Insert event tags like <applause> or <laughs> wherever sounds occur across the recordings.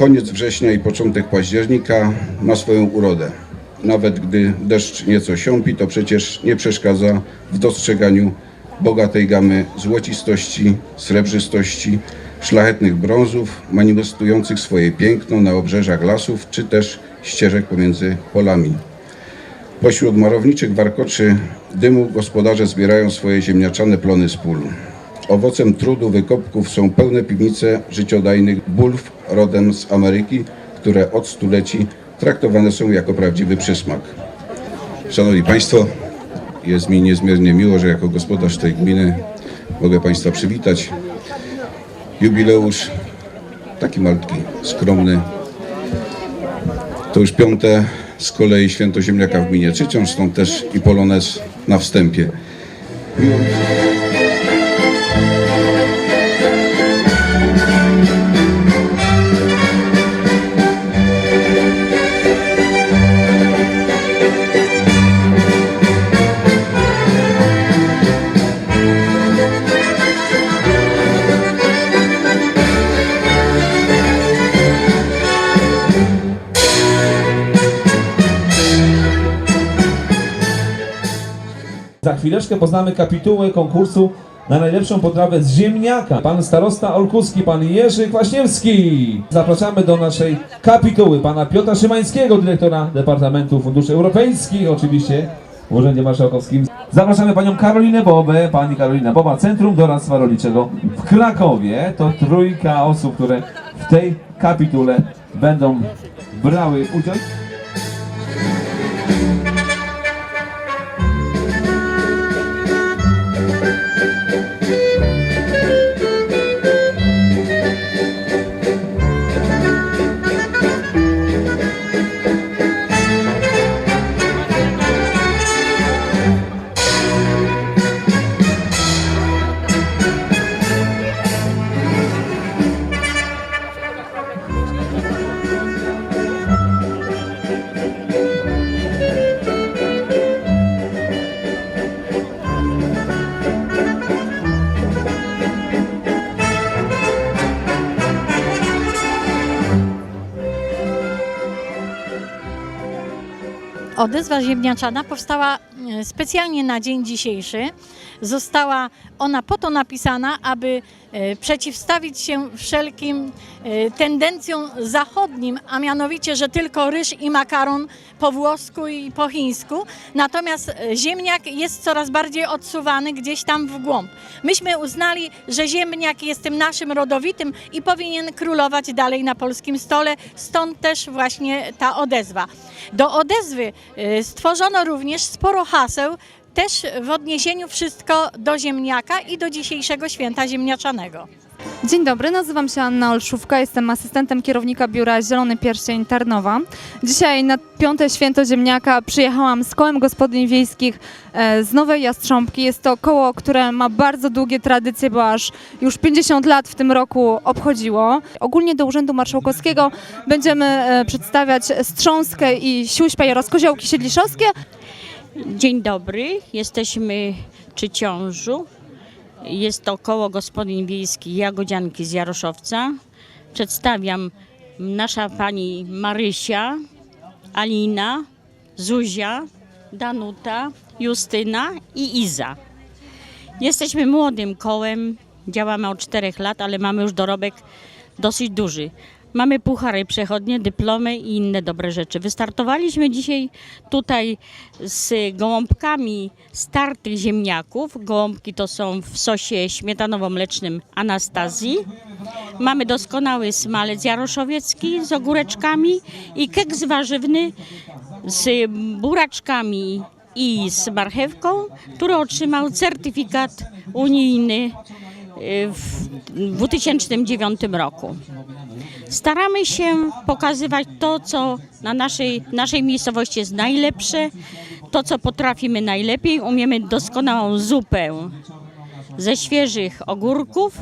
Koniec września i początek października ma swoją urodę. Nawet gdy deszcz nieco siąpi, to przecież nie przeszkadza w dostrzeganiu bogatej gamy złocistości, srebrzystości, szlachetnych brązów, manifestujących swoje piękno na obrzeżach lasów czy też ścieżek pomiędzy polami. Pośród marowniczych warkoczy dymu gospodarze zbierają swoje ziemniaczane plony z pól. Owocem trudu wykopków są pełne piwnice życiodajnych bulw rodem z Ameryki, które od stuleci traktowane są jako prawdziwy przysmak. Szanowni Państwo, jest mi niezmiernie miło, że jako gospodarz tej gminy mogę Państwa przywitać. Jubileusz taki malutki, skromny. To już piąte z kolei święto ziemniaka w gminie Czyciąż, stąd też i polonez na wstępie. Miło chwileczkę poznamy kapitułę konkursu na najlepszą potrawę z ziemniaka. Pan starosta Olkuski, pan Jerzy Kwaśniewski. Zapraszamy do naszej kapituły pana Piotra Szymańskiego, dyrektora Departamentu Funduszy Europejskich, oczywiście w Urzędzie Marszałkowskim. Zapraszamy panią Karolinę Bobę, pani Karolina Boba, Centrum Doradztwa Rolniczego w Krakowie. To trójka osób, które w tej kapitule będą brały udział. Odezwa ziemniaczana powstała e, specjalnie na dzień dzisiejszy. Została ona po to napisana, aby e, przeciwstawić się wszelkim e, tendencjom zachodnim, a mianowicie, że tylko ryż i makaron po włosku i po chińsku. Natomiast e, ziemniak jest coraz bardziej odsuwany gdzieś tam w głąb. Myśmy uznali, że ziemniak jest tym naszym rodowitym i powinien królować dalej na polskim stole, stąd też właśnie ta odezwa. Do odezwy stworzono również sporo haseł, też w odniesieniu wszystko do ziemniaka i do dzisiejszego święta ziemniaczanego. Dzień dobry, nazywam się Anna Olszówka, jestem asystentem kierownika biura Zielony Pierścień Tarnowa. Dzisiaj na piąte święto ziemniaka przyjechałam z kołem gospodyń wiejskich e, z Nowej Jastrząbki. Jest to koło, które ma bardzo długie tradycje, bo aż już 50 lat w tym roku obchodziło. Ogólnie do Urzędu Marszałkowskiego będziemy e, przedstawiać strząskę i siuśpaj oraz koziołki siedliszowskie. Dzień dobry, jesteśmy przy ciążu. Jest to koło gospodyń wiejskich Jagodzianki z Jaroszowca. Przedstawiam nasza pani Marysia, Alina, Zuzia, Danuta, Justyna i Iza. Jesteśmy młodym kołem, działamy od czterech lat, ale mamy już dorobek dosyć duży. Mamy puchary przechodnie, dyplomy i inne dobre rzeczy. Wystartowaliśmy dzisiaj tutaj z gołąbkami startych ziemniaków. Gołąbki to są w sosie śmietanowo-mlecznym Anastazji. Mamy doskonały smalec jaroszowiecki z ogóreczkami i keks warzywny z buraczkami i z marchewką, który otrzymał certyfikat unijny w 2009 roku. Staramy się pokazywać to, co na naszej, naszej miejscowości jest najlepsze, to, co potrafimy najlepiej. Umiemy doskonałą zupę ze świeżych ogórków.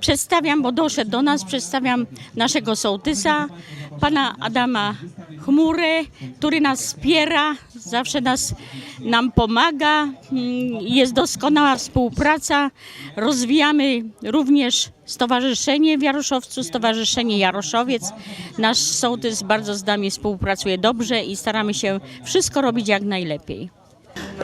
Przedstawiam, bo doszedł do nas, przedstawiam naszego sołtysa, pana Adama Chmurę, który nas wspiera, zawsze nas, nam pomaga. Mm, Jest doskonała współpraca. Rozwijamy również Stowarzyszenie w Jaroszowcu, Stowarzyszenie Jaroszowiec. Nasz sołtys bardzo z nami współpracuje dobrze i staramy się wszystko robić jak najlepiej.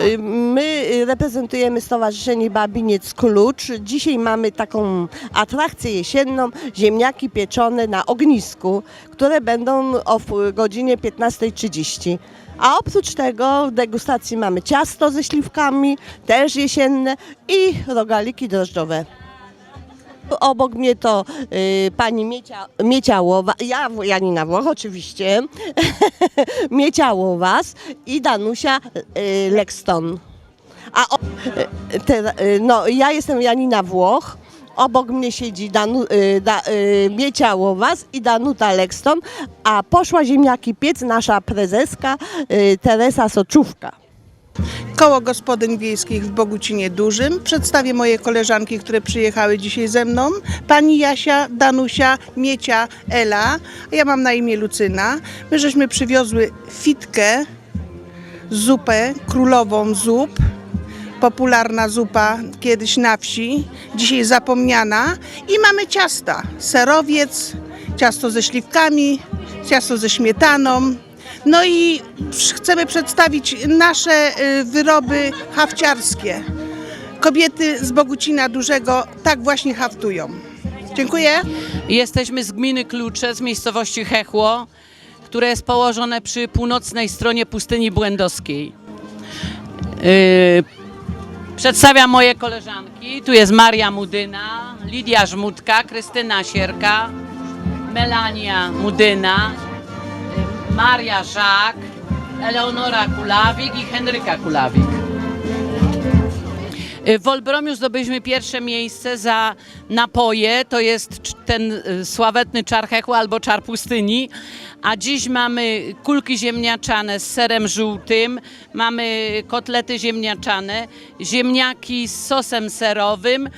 Y, My reprezentujemy Stowarzyszenie Babiniec Klucz. Dzisiaj mamy taką atrakcję jesienną, ziemniaki pieczone na ognisku, które będą o godzinie 15.30. A oprócz tego w degustacji mamy ciasto ze śliwkami, też jesienne i rogaliki drożdżowe. Obok mnie to y, pani Miecia, Mieciałowa, ja Janina Włoch oczywiście, <laughs> Mieciałowas i Danusia y, Lexton. A o, y, te, y, no, ja jestem Janina Włoch. Obok mnie siedzi Danu, y, da, y, Mieciałowas i Danuta Lexton, a poszła ziemniaki piec nasza prezeska y, Teresa Soczówka. Koło Gospodyń Wiejskich w Bogucinie Dużym. Przedstawię moje koleżanki, które przyjechały dzisiaj ze mną. Pani Jasia, Danusia, Miecia, Ela. Ja mam na imię Lucyna. My żeśmy przywiozły fitkę, zupę królową zup. Popularna zupa kiedyś na wsi, dzisiaj zapomniana. I mamy ciasta. Serowiec, ciasto ze śliwkami, ciasto ze śmietaną. No i chcemy przedstawić nasze y, wyroby hafciarskie. Kobiety z Bogucina Dużego tak właśnie haftują. Dziękuję. Jesteśmy z gminy Klucze, z miejscowości Hechło, które jest położone przy północnej stronie pustyni błędowskiej. Yy, przedstawiam moje koleżanki. Tu jest Maria Mudyna, Lidia Żmudka, Krystyna Sierka, Melania Mudyna, Maria Żak, Eleonora Kulawik i Henryka Kulawik. Y, W Olbromiu zdobyliśmy pierwsze miejsce za napoje, to jest ten y, sławetny czar Hechła albo czar pustyni, a dziś mamy kulki ziemniaczane z serem żółtym, mamy kotlety ziemniaczane, ziemniaki z sosem serowym,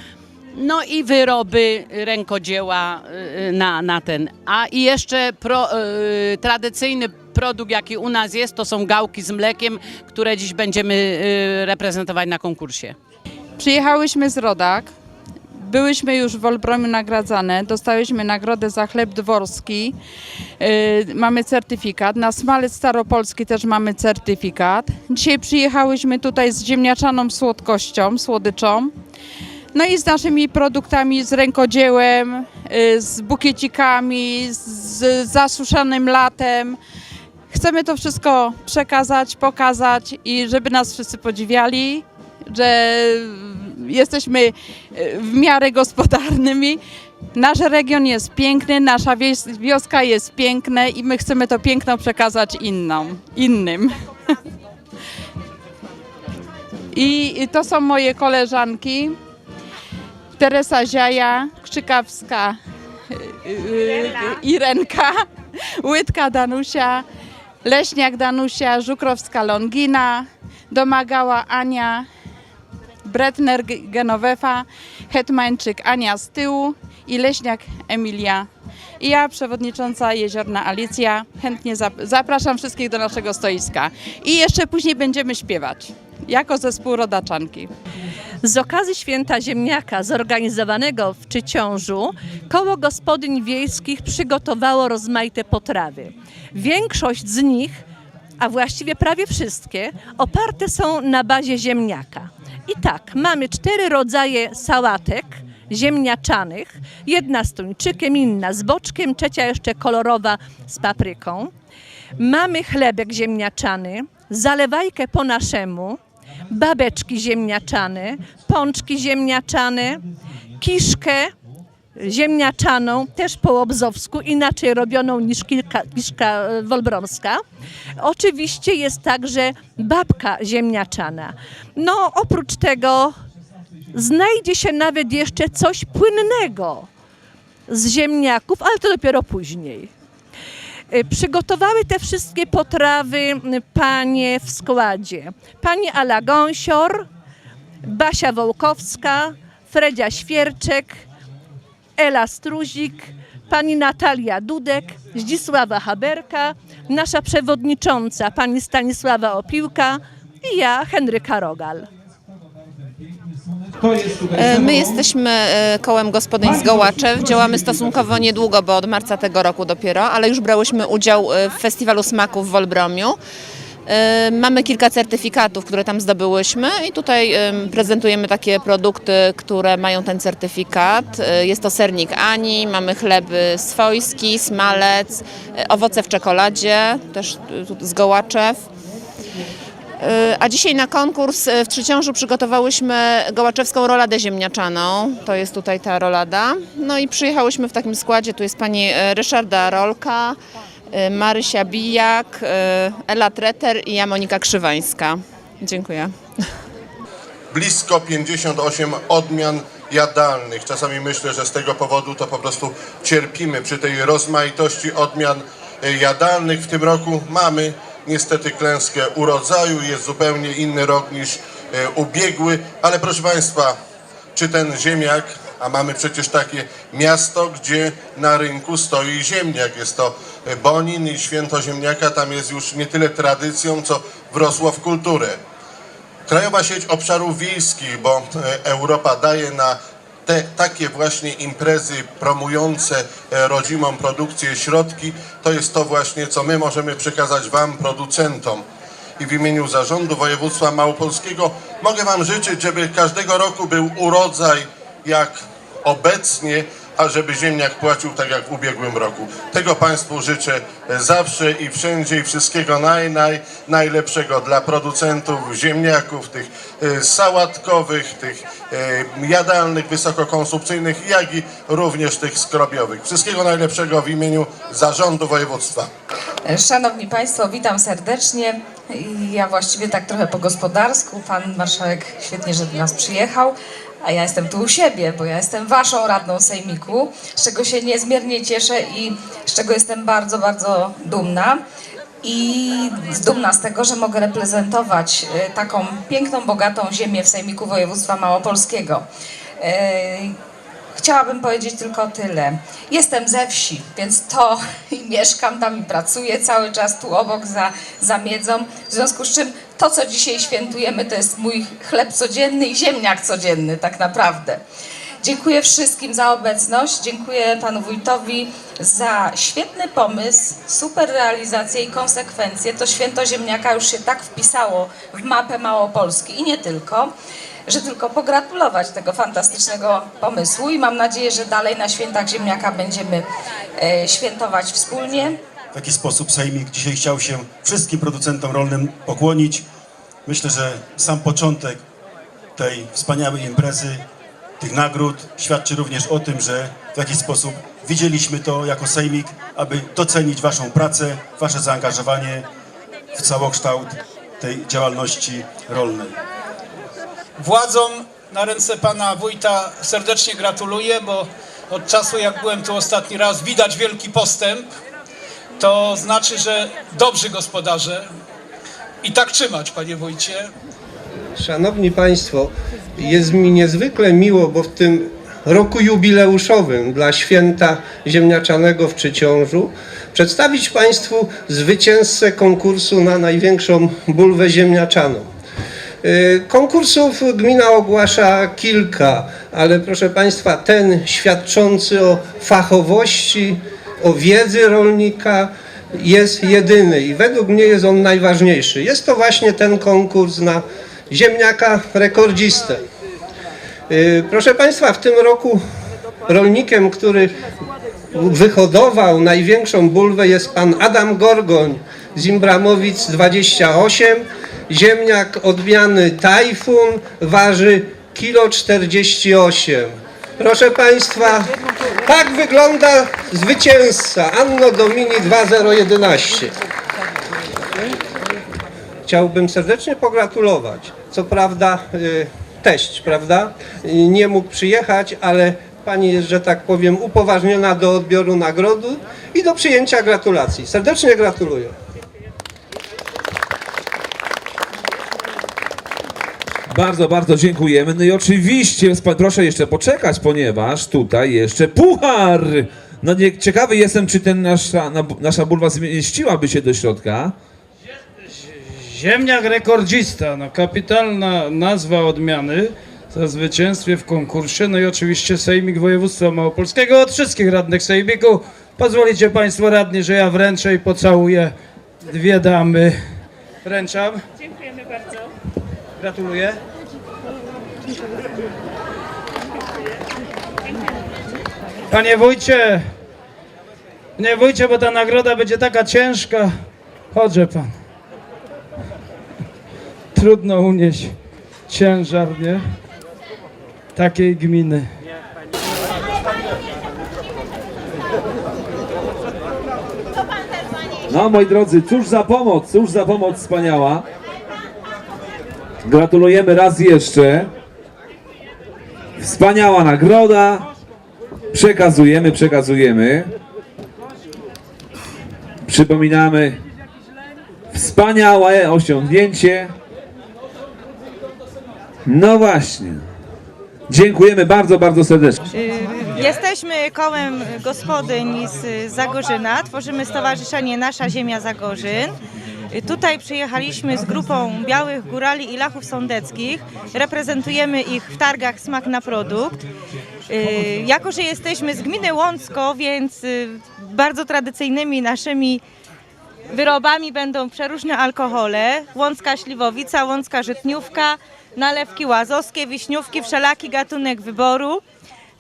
no i wyroby rękodzieła y, na, na ten. A i jeszcze pro, y, tradycyjny produkt, jaki u nas jest, to są gałki z mlekiem, które dziś będziemy y, reprezentować na konkursie. Przyjechałyśmy z Rodak. Byłyśmy już w Olbromiu nagradzane. Dostałyśmy nagrodę za chleb dworski. Yy, mamy certyfikat. Na smalec staropolski też mamy certyfikat. Dzisiaj przyjechałyśmy tutaj z ziemniaczaną słodkością, słodyczą. No i z naszymi produktami, z rękodziełem, yy, z bukiecikami, z zasuszanym latem. Chcemy to wszystko przekazać, pokazać i żeby nas wszyscy podziwiali, że jesteśmy e, w miarę gospodarnymi. Nasz region jest piękny, nasza wioska jest piękna i my chcemy to piękno przekazać innom, innym. <laughs> I to są moje koleżanki. Teresa Ziaja, Krzykawska, y, y, Irenka, Łydka Danusia, Leśniak Danusia, Żukrowska Longina, Domagała Ania, Bretner G- Genowefa, Hetmańczyk Ania z tyłu i Leśniak Emilia. I ja, przewodnicząca Jeziorna Alicja, chętnie zap- zapraszam wszystkich do naszego stoiska. I jeszcze później będziemy śpiewać, jako zespół rodaczanki. Z okazji Święta Ziemniaka zorganizowanego w Czyciążu Koło Gospodyń Wiejskich przygotowało rozmaite potrawy. Większość z nich, a właściwie prawie wszystkie, oparte są na bazie ziemniaka. I tak, mamy cztery rodzaje sałatek ziemniaczanych. Jedna z tuńczykiem, inna z boczkiem, trzecia jeszcze kolorowa z papryką. Mamy chlebek ziemniaczany, zalewajkę po naszemu, babeczki ziemniaczane, pączki ziemniaczane, kiszkę ziemniaczaną, też po łobzowsku, inaczej robioną niż kilka, kiszka e, wolbromska. Oczywiście jest także babka ziemniaczana. No, oprócz tego znajdzie się nawet jeszcze coś płynnego z ziemniaków, ale to dopiero później. Y, Przygotowały te wszystkie potrawy panie w składzie. Pani Ala Gąsior, Basia Wołkowska, Fredzia Świerczek, Ela Struzik, pani Natalia Dudek, Zdzisława Haberka, nasza przewodnicząca pani Stanisława Opiłka i ja, Henryka Rogal. Kto jest tutaj E, ze My mną? jesteśmy e, kołem gospodyń z Gołaczew. Działamy stosunkowo niedługo, bo od marca tego roku dopiero, ale już brałyśmy udział e, w Festiwalu Smaków w Wolbromiu. E, Mamy kilka certyfikatów, które tam zdobyłyśmy i tutaj em, prezentujemy takie produkty, które mają ten certyfikat. E, Jest to sernik Ani, mamy chleby swojski, smalec, e, owoce w czekoladzie, też e, z Gołaczew. Y, A dzisiaj na konkurs y, w Trzyciążu przygotowałyśmy gołaczewską roladę ziemniaczaną. To jest tutaj ta rolada. No i przyjechałyśmy w takim składzie. Tu jest pani y, Ryszarda Rolka, Marysia Bijak, Ela Treter i ja Monika Krzywańska. Dziękuję. blisko 58 odmian jadalnych. Czasami myślę, że z tego powodu to po prostu cierpimy przy tej rozmaitości odmian jadalnych. W tym roku mamy niestety klęskę urodzaju, jest zupełnie inny rok niż e, ubiegły, ale proszę Państwa, czy ten ziemniak, a mamy przecież takie miasto, gdzie na rynku stoi ziemniak, jest to Bonin i święto ziemniaka, tam jest już nie tyle tradycją, co wrosło w kulturę. Krajowa sieć obszarów wiejskich, bo e, Europa daje na te takie właśnie imprezy promujące e, rodzimą produkcję środki, to jest to właśnie, co my możemy przekazać Wam, producentom. I w imieniu Zarządu Województwa Małopolskiego mogę Wam życzyć, żeby każdego roku był urodzaj jak obecnie, a żeby ziemniak płacił tak jak w ubiegłym roku. Tego Państwu życzę zawsze i wszędzie i wszystkiego naj, naj, najlepszego dla producentów ziemniaków, tych e, sałatkowych, tych e, jadalnych, wysokokonsumpcyjnych, jak i również tych skrobiowych. Wszystkiego najlepszego w imieniu Zarządu Województwa. Szanowni Państwo, witam serdecznie. Ja właściwie tak trochę po gospodarsku. Pan marszałek świetnie, że do nas przyjechał, a ja jestem tu u siebie, bo ja jestem Waszą radną Sejmiku, z czego się niezmiernie cieszę i z czego jestem bardzo, bardzo dumna. I dumna z tego, że mogę reprezentować e, taką piękną, bogatą ziemię w Sejmiku Województwa Małopolskiego. E, Chciałabym powiedzieć tylko tyle. Jestem ze wsi, więc to <laughs> i mieszkam tam i pracuję cały czas tu obok za, za miedzą. W związku z czym to, co dzisiaj świętujemy, to jest mój chleb codzienny i ziemniak codzienny tak naprawdę. Dziękuję wszystkim za obecność, dziękuję panu wójtowi za świetny pomysł, super realizację i konsekwencje. To święto ziemniaka już się tak wpisało w mapę Małopolski i nie tylko że tylko pogratulować tego fantastycznego pomysłu i mam nadzieję, że dalej na świętach ziemniaka będziemy e, świętować wspólnie. W taki sposób Sejmik dzisiaj chciał się wszystkim producentom rolnym pokłonić. Myślę, że sam początek tej wspaniałej imprezy, tych nagród świadczy również o tym, że w jakiś sposób widzieliśmy to jako Sejmik, aby docenić Waszą pracę, Wasze zaangażowanie w całokształt tej działalności rolnej. Władzom na ręce pana wójta serdecznie gratuluję, bo od czasu jak byłem tu ostatni raz widać wielki postęp. To znaczy, że dobrzy gospodarze i tak trzymać, panie wójcie. Szanowni Państwo, jest mi niezwykle miło, bo w tym roku jubileuszowym dla święta ziemniaczanego w Przyciążu przedstawić Państwu zwycięzcę konkursu na największą bulwę ziemniaczaną. Y, Konkursów gmina ogłasza kilka, ale proszę Państwa, ten świadczący o fachowości, o wiedzy rolnika jest jedyny i według mnie jest on najważniejszy. Jest to właśnie ten konkurs na ziemniaka rekordzistę. Y, Proszę Państwa, w tym roku rolnikiem, który wyhodował największą bulwę jest pan Adam Gorgoń z Imbramowic 28. Ziemniak odmiany Tajfun waży kilo 48. Proszę Państwa, tak wygląda zwycięzca Anno Domini 2011. Chciałbym serdecznie pogratulować. Co prawda y, teść, prawda, nie mógł przyjechać, ale pani jest, że tak powiem, upoważniona do odbioru nagrody i do przyjęcia gratulacji. Serdecznie gratuluję. Bardzo, bardzo dziękujemy. No i oczywiście, proszę jeszcze poczekać, ponieważ tutaj jeszcze puchar! No nie, ciekawy jestem, czy ten nasza, na, nasza bulwa zmieściłaby się do środka. Ziemniak rekordzista, no kapitalna nazwa odmiany za zwycięstwie w konkursie, no i oczywiście Sejmik Województwa Małopolskiego od wszystkich radnych Sejmiku. Pozwolicie Państwo radni, że ja wręczę i pocałuję dwie damy. Wręczam. Bardzo. Gratuluję. Panie wójcie, nie wójcie, bo ta nagroda będzie taka ciężka. Chodźże pan. Trudno unieść ciężar, nie? Takiej gminy. No moi drodzy, cóż za pomoc, cóż za pomoc wspaniała. Gratulujemy raz jeszcze. Wspaniała nagroda. Przekazujemy, przekazujemy. Przypominamy wspaniałe osiągnięcie. No właśnie. Dziękujemy bardzo, bardzo serdecznie. Jesteśmy kołem gospodyń z Zagorzyna, tworzymy Stowarzyszenie Nasza Ziemia Zagorzyn. Tutaj przyjechaliśmy z grupą Białych Górali i Lachów Sądeckich. Reprezentujemy ich w targach Smak na Produkt. Y, Jako, że jesteśmy z gminy Łącko, więc y, bardzo tradycyjnymi naszymi wyrobami będą przeróżne alkohole. Łącka śliwowica, łącka żytniówka, nalewki łazowskie, wiśniówki, wszelaki gatunek wyboru.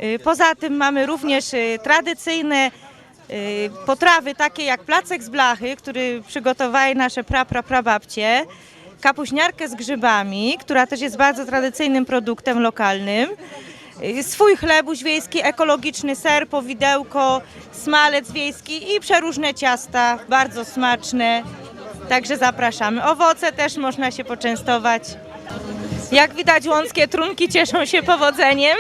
Y, Poza tym mamy również tradycyjne potrawy takie jak placek z blachy, który przygotowały nasze pra, pra, kapuśniarkę z grzybami, która też jest bardzo tradycyjnym produktem lokalnym, y, swój chlebuś wiejski, ekologiczny ser, powidełko, smalec wiejski i przeróżne ciasta, bardzo smaczne. Także zapraszamy. Owoce też można się poczęstować. Jak widać, łąckie trunki cieszą się powodzeniem.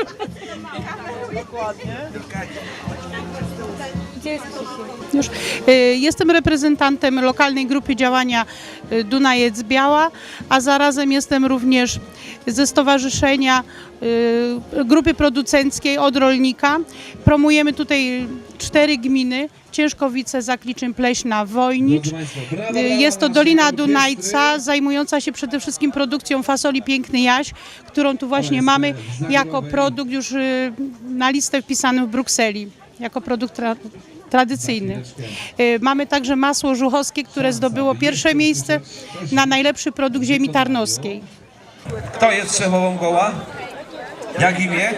Już. Y, Jestem reprezentantem lokalnej grupy działania y, Dunajec Biała, a zarazem jestem również ze stowarzyszenia y, grupy producenckiej od rolnika. Promujemy tutaj cztery gminy. Ciężkowice, Zakliczyn, Pleśna, Wojnicz. Jest to Dolina Dunajca, zajmująca się przede wszystkim produkcją fasoli Piękny Jaś, którą tu właśnie mamy jako produkt już na listę wpisany w Brukseli, jako produkt tra tradycyjny. Y, Mamy także masło żuchowskie, które zdobyło pierwsze miejsce na najlepszy produkt ziemi tarnowskiej. Kto jest szefową koła? Jak imię?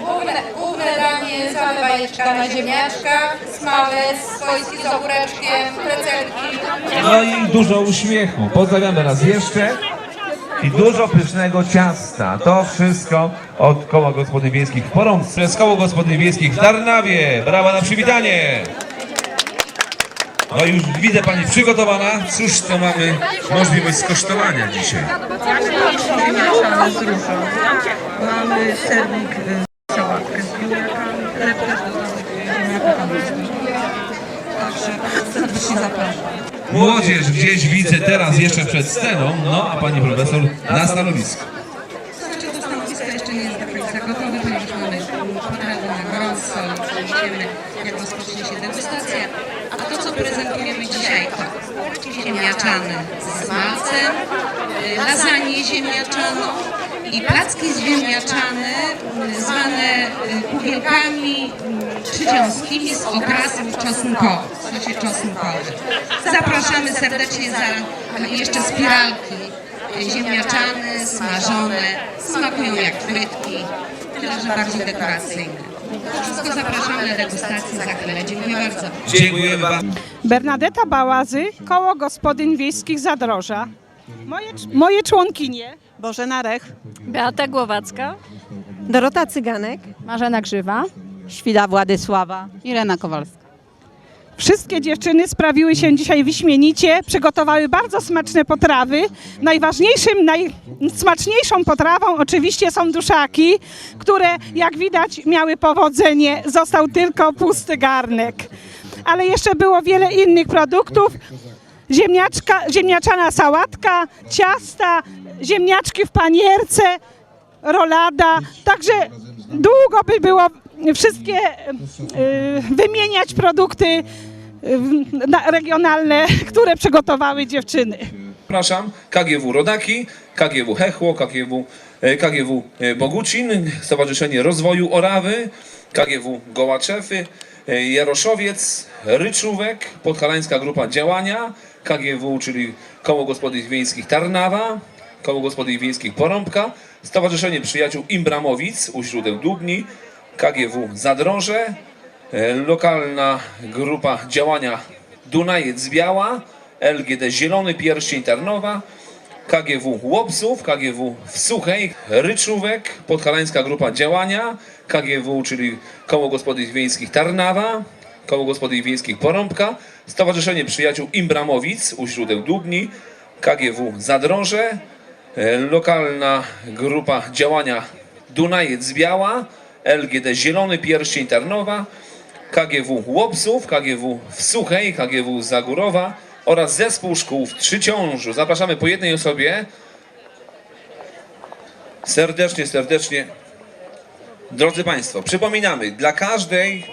Główne, główne danie, same bajeczka na ziemniaczkach, smalec, swojski z ogóreczkiem, precelki. No i dużo uśmiechu. Pozdrawiamy raz jeszcze. I dużo pysznego ciasta. To wszystko od Koła Gospodyń Wiejskich w Porąbce. Przez Koło Gospodyń Wiejskich w Tarnawie. Brawa na przywitanie. No już widzę Pani przygotowana. Cóż to mamy możliwość skosztowania dzisiaj? Z. Mamy sernik, y, sałatkę z ziemniakami, chleb też dodamy ziemniaka Także serdecznie zapraszam. Młodzież gdzieś widzę teraz jeszcze przed sceną, no a Pani Profesor na stanowisku. Znaczy to stanowisko jeszcze nie jest do końca gotowe, ponieważ mamy potrawy na gorąco i idziemy, jak rozpocznie się degustacja. A to, co prezentujemy dzisiaj, to płatki ziemniaczane z smalcem, y, lasagne ziemniaczaną i placki ziemniaczane, y, zwane y, kubielkami trzydziąskimi z okrasem czosnkowym, w sosie czosnkowym. Zapraszamy serdecznie za jeszcze spiralki ziemniaczane, smażone, smakują jak frytki, tyle że bardziej dekoracyjne. To wszystko zapraszamy na degustację za chwilę. Dziękuję bardzo. Dziękujemy bardzo. Bernadeta Bałazy, Koło Gospodyń Wiejskich Zadroża. Moje, moje członkinie. Bożena Rech. Beata Głowacka. Dorota Cyganek. Marzena Grzywa. Świda Władysława. Irena Kowalska. Wszystkie dziewczyny sprawiły się dzisiaj wyśmienicie, przygotowały bardzo smaczne potrawy. Najważniejszym, najsmaczniejszą potrawą oczywiście są duszaki, które jak widać miały powodzenie. Został tylko pusty garnek. Ale jeszcze było wiele innych produktów. ziemniaczka, ziemniaczana sałatka, ciasta, ziemniaczki w panierce, rolada. Także długo by było wszystkie y, wymieniać produkty y, na- regionalne, <laughs> które przygotowały dziewczyny. Zapraszam KGW Rodaki, KGW Hechło, KGW, e, KGW Bogucin, Stowarzyszenie Rozwoju Orawy, KGW Gołaczefy, Jaroszowiec, Ryczówek, Podhalańska Grupa Działania, KGW, czyli Koło Gospodyń Wiejskich Tarnawa, Koło Gospodyń Wiejskich Porąbka, Stowarzyszenie Przyjaciół Imbramowic u źródeł Dubni, KGW Zadroże, e, lokalna grupa działania Dunajec Biała, LGD Zielony Pierścień Tarnowa, KGW Łopsów, KGW w Suchej, Ryczówek, Podhalańska Grupa Działania, KGW, czyli Koło Gospodyń Wiejskich Tarnawa, Koło Gospodyń Wiejskich Porąbka, Stowarzyszenie Przyjaciół Imbramowic u źródeł Dubni, KGW Zadroże, e, lokalna grupa działania Dunajec Biała, LGD Zielony Pierścień Tarnowa, KGW Łopsów, KGW w Suchej, KGW Zagórowa oraz zespół szkół w Trzyciążu. Zapraszamy po jednej osobie. Serdecznie, serdecznie. Drodzy Państwo, przypominamy, dla każdej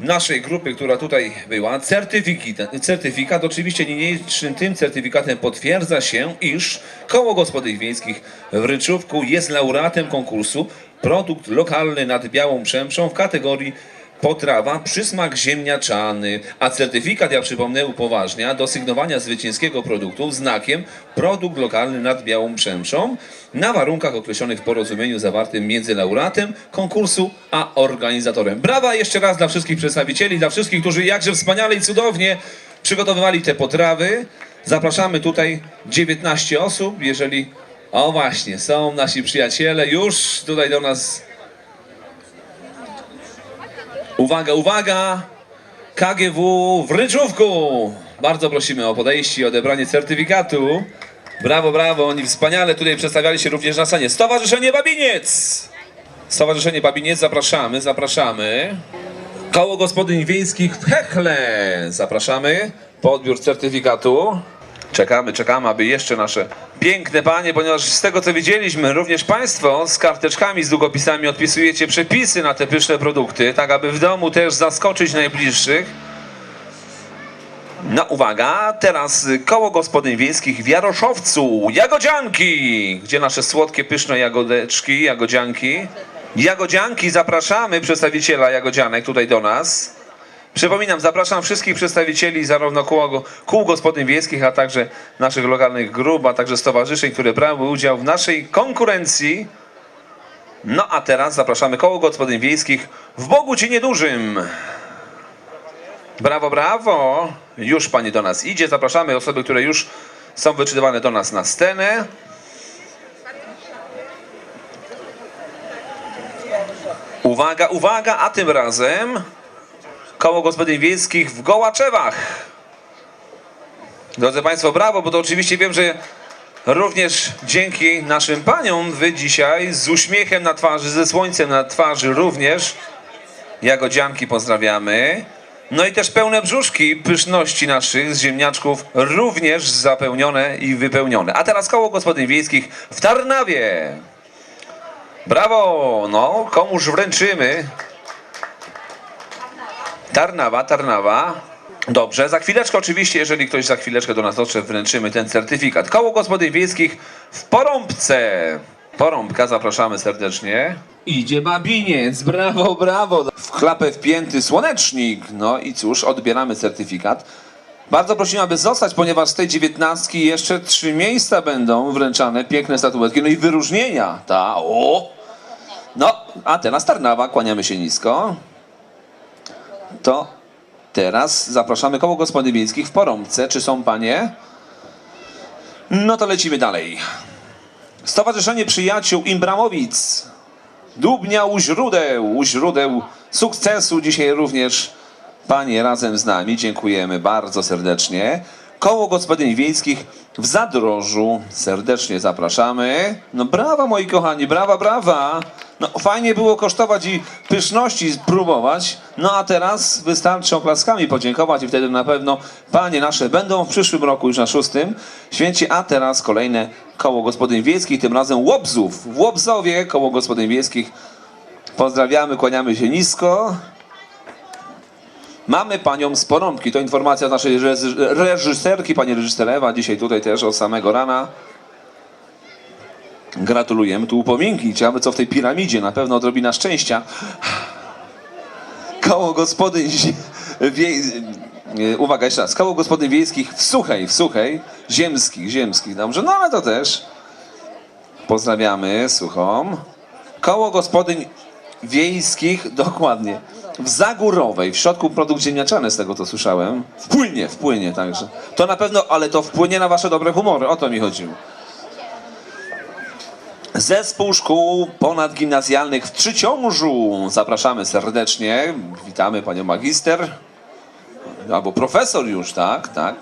naszej grupy, która tutaj była, certyfikat, certyfikat oczywiście niniejszym tym certyfikatem potwierdza się, iż Koło Gospodyń Wiejskich w Ryczówku jest laureatem konkursu Produkt lokalny nad Białą Przemszą w kategorii potrawa przysmak ziemniaczany, a certyfikat, ja przypomnę, upoważnia do sygnowania zwycięskiego produktu znakiem produkt lokalny nad Białą Przemszą na warunkach określonych w porozumieniu zawartym między laureatem konkursu a organizatorem. Brawa jeszcze raz dla wszystkich przedstawicieli, dla wszystkich, którzy jakże wspaniale i cudownie przygotowywali te potrawy. Zapraszamy tutaj 19 osób, jeżeli... O właśnie, są nasi przyjaciele, już tutaj do nas Uwaga, uwaga! KGW w Ryczówku! Bardzo prosimy o podejście i odebranie certyfikatu. Brawo, brawo, oni wspaniale tutaj przedstawiali się również na scenie. Stowarzyszenie Babiniec! Stowarzyszenie Babiniec, zapraszamy, zapraszamy. Koło Gospodyń Wiejskich w Hechle. Zapraszamy po odbiór certyfikatu. Czekamy, czekamy, aby jeszcze nasze piękne panie, ponieważ z tego co widzieliśmy, również Państwo z karteczkami, z długopisami odpisujecie przepisy na te pyszne produkty, tak aby w domu też zaskoczyć najbliższych. No uwaga, teraz koło gospodyń wiejskich w Jaroszowcu, Jagodzianki, gdzie nasze słodkie, pyszne jagodeczki, jagodzianki. Jagodzianki, zapraszamy przedstawiciela Jagodzianek tutaj do nas. Przypominam, zapraszam wszystkich przedstawicieli zarówno kół, kół gospodyń wiejskich, a także naszych lokalnych grup, a także stowarzyszeń, które brały udział w naszej konkurencji. No a teraz zapraszamy koło gospodyń wiejskich w Bogucinie Dużym. Brawo, brawo. Już pani do nas idzie. Zapraszamy osoby, które już są wyczytywane do nas na scenę. Uwaga, uwaga, a tym razem Koło Gospodyń Wiejskich w Gołaczewach. Drodzy Państwo, brawo, bo to oczywiście wiem, że również dzięki naszym paniom wy dzisiaj z uśmiechem na twarzy, ze słońcem na twarzy również Jagodzianki pozdrawiamy. No i też pełne brzuszki pyszności naszych z ziemniaczków również zapełnione i wypełnione. A teraz koło gospodyń wiejskich w Tarnawie. Brawo! No, komuż wręczymy. Tarnawa, Tarnawa. Dobrze, za chwileczkę oczywiście, jeżeli ktoś za chwileczkę do nas dotrze, wręczymy ten certyfikat. Koło Gospodyń Wiejskich w Porąbce. Porąbka, zapraszamy serdecznie. Idzie babiniec, brawo, brawo. W klapę wpięty słonecznik. No i cóż, odbieramy certyfikat. Bardzo prosimy, aby zostać, ponieważ z tej dziewiętnastki jeszcze trzy miejsca będą wręczane, piękne statuetki, no i wyróżnienia. Ta, o! No, a teraz Tarnawa, kłaniamy się nisko. To teraz zapraszamy koło gospodyń wiejskich w Porąbce. Czy są panie? No to lecimy dalej. Stowarzyszenie Przyjaciół Imbramowic. Dubnia u źródeł, u źródeł sukcesu. Dzisiaj również panie razem z nami. Dziękujemy bardzo serdecznie. Koło Gospodyń Wiejskich w Zadrożu. Serdecznie zapraszamy. No brawa moi kochani, brawa, brawa. No fajnie było kosztować i pyszności spróbować, no a teraz wystarczy oklaskami podziękować i wtedy na pewno panie nasze będą w przyszłym roku już na szóstym święcie, a teraz kolejne koło gospodyń wiejskich, tym razem Łobzów. W Łobzowie koło gospodyń wiejskich pozdrawiamy, kłaniamy się nisko. Mamy panią z Porąbki, to informacja z naszej reżyserki, pani reżyser Ewa, dzisiaj tutaj też od samego rana. Gratulujemy, tu upominki, ciekawe co w tej piramidzie, na pewno odrobina szczęścia. Koło gospodyń wiej... Uwaga, jeszcze raz. Koło gospodyń wiejskich w Suchej, w Suchej, ziemskich, ziemskich, dobrze, no ale to też. Pozdrawiamy, Suchą. Koło gospodyń wiejskich, dokładnie, w Zagórowej, w środku produkt ziemniaczany, z tego co słyszałem. Wpłynie, wpłynie także. To na pewno, ale to wpłynie na wasze dobre humory, o to mi chodziło. Zespół szkół ponadgimnazjalnych w Trzyciążu. Zapraszamy serdecznie. Witamy panią magister. Albo profesor już, tak, tak.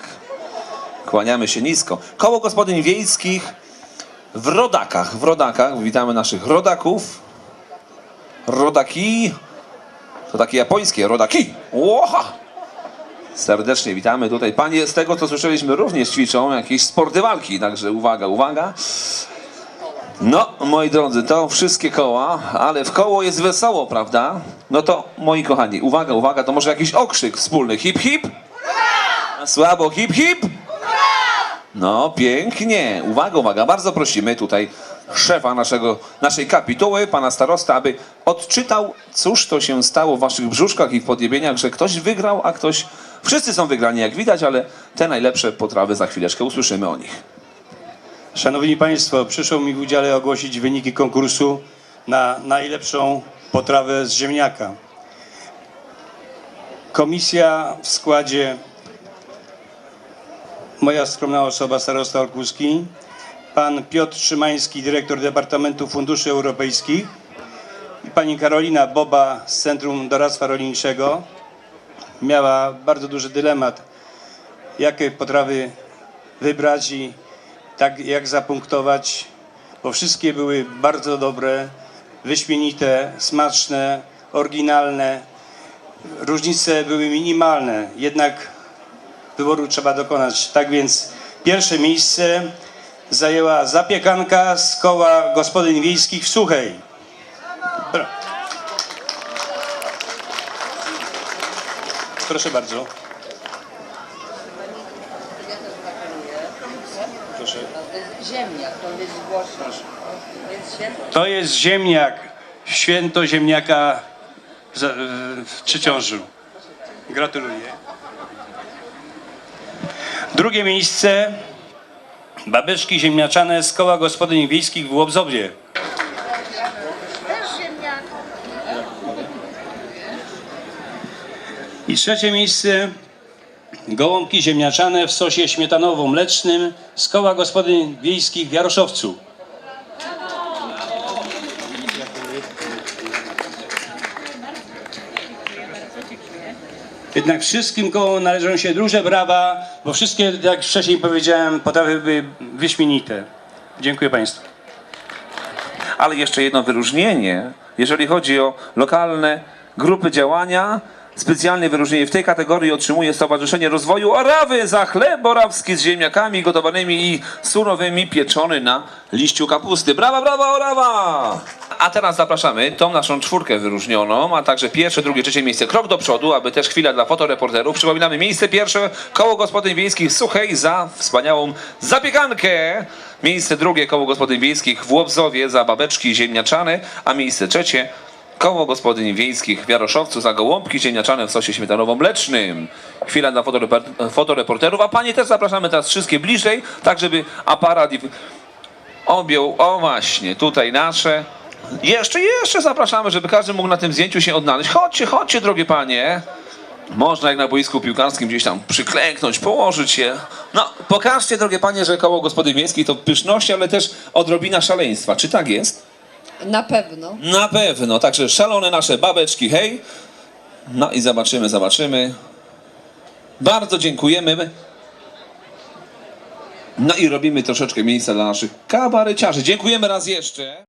Kłaniamy się nisko. Koło gospodyń wiejskich w Rodakach. W Rodakach. Witamy naszych rodaków. Rodaki. To takie japońskie. Rodaki. Łoha! Serdecznie witamy tutaj. Panie, z tego co słyszeliśmy, również ćwiczą jakieś sporty walki. Także uwaga, uwaga. No, moi drodzy, to wszystkie koła, ale w koło jest wesoło, prawda? No to, moi kochani, uwaga, uwaga, to może jakiś okrzyk wspólny. Hip, hip? Słabo, hip, hip? No, pięknie. Uwaga, uwaga, bardzo prosimy tutaj szefa naszego, naszej kapituły, pana starosta, aby odczytał, cóż to się stało w waszych brzuszkach i w podjebieniach, że ktoś wygrał, a ktoś... Wszyscy są wygrani, jak widać, ale te najlepsze potrawy za chwileczkę usłyszymy o nich. Szanowni Państwo, przyszło mi w udziale ogłosić wyniki konkursu na najlepszą potrawę z ziemniaka. Komisja w składzie moja skromna osoba, starosta Olkuski, pan Piotr Szymański, dyrektor Departamentu Funduszy Europejskich i pani Karolina Boba z Centrum Doradztwa Rolniczego miała bardzo duży dylemat, jakie potrawy wybrać i tak jak zapunktować, bo wszystkie były bardzo dobre, wyśmienite, smaczne, oryginalne. Różnice były minimalne, jednak wyboru trzeba dokonać. Tak więc pierwsze miejsce zajęła zapiekanka z koła gospodyń wiejskich w Suchej. Bra- Proszę bardzo. Proszę. To jest ziemniak, święto ziemniaka w Trzyciążu. Gratuluję. Drugie miejsce babeczki ziemniaczane z koła gospodyń wiejskich w Łobzowie. I trzecie miejsce gołąbki ziemniaczane w sosie śmietanowo-mlecznym z koła gospodyń wiejskich w Jaroszowcu. Jednak wszystkim kołom należą się duże brawa, bo wszystkie, jak wcześniej powiedziałem, potrawy były wyśmienite. Dziękuję Państwu. ale jeszcze jedno wyróżnienie, jeżeli chodzi o lokalne grupy działania. Specjalne wyróżnienie w tej kategorii otrzymuje Stowarzyszenie Rozwoju Orawy za chleb orawski z ziemniakami gotowanymi i surowymi pieczony na liściu kapusty. Brawa, brawa, Orawa! A teraz zapraszamy tą naszą czwórkę wyróżnioną, a także pierwsze, drugie, trzecie miejsce. Krok do przodu, aby też chwila dla fotoreporterów. Przypominamy miejsce pierwsze Koło Gospodyń Wiejskich Suchej za wspaniałą zapiekankę. Miejsce drugie Koło Gospodyń Wiejskich w Łobzowie za babeczki ziemniaczane, a miejsce trzecie Koło Gospodyń Wiejskich w Jaroszowcu za gołąbki ziemniaczane w sosie śmietanowo-mlecznym. Chwila dla fotoreporterów, a panie też zapraszamy teraz wszystkie bliżej, tak żeby aparat objął, o właśnie, tutaj nasze. Jeszcze, jeszcze zapraszamy, żeby każdy mógł na tym zdjęciu się odnaleźć. Chodźcie, chodźcie, drogie panie. Można jak na boisku piłkarskim gdzieś tam przyklęknąć, położyć się. No, pokażcie, drogie panie, że koło gospody wiejskiej to pyszność, ale też odrobina szaleństwa. Czy tak jest? Na pewno. Na pewno, także szalone nasze babeczki, hej. No i zobaczymy, zobaczymy. Bardzo dziękujemy. No i robimy troszeczkę miejsca dla naszych kabareciarzy. Dziękujemy raz jeszcze.